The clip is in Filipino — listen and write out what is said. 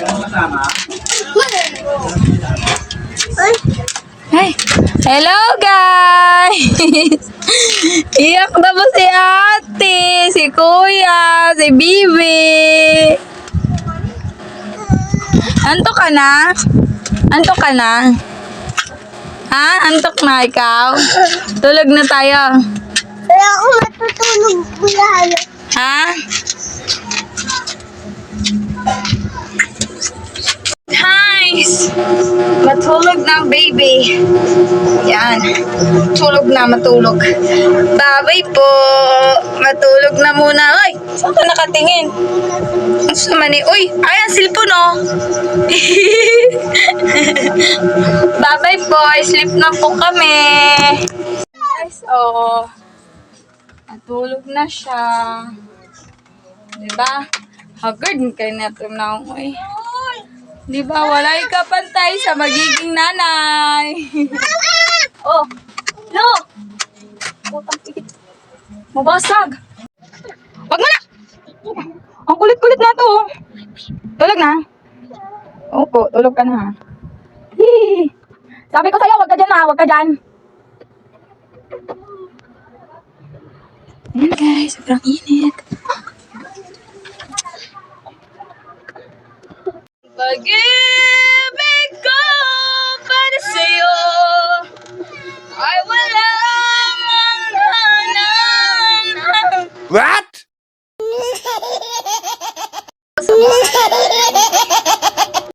Hey. Hello guys! Iyak na po si ate, si kuya, si bibi. Antok ka na? Antok ka na? Ha? Antok na ikaw? Tulog na tayo. Ako Matulog na baby. Yan. Tulog na, matulog. Babay po. Matulog na muna. Ay, saan ka nakatingin? Ang sama ni... Uy, ay, ang cellphone oh. Babay po. Sleep na po kami. Guys, oh. Matulog na siya. Diba? Haggard kayo na ito na ako eh. Diba? Wala ka pantay sa magiging nanay. oh. No! Putang pikit. Mabasag. Wag mo na! Ang kulit-kulit na to. oh. Tulog na. Opo, tulog ka na. Hee. Sabi ko sa'yo, wag ka dyan ha, wag ka dyan. Ayan guys, sobrang init. Pag-ibig ko para sa'yo ay walang hangganan. What?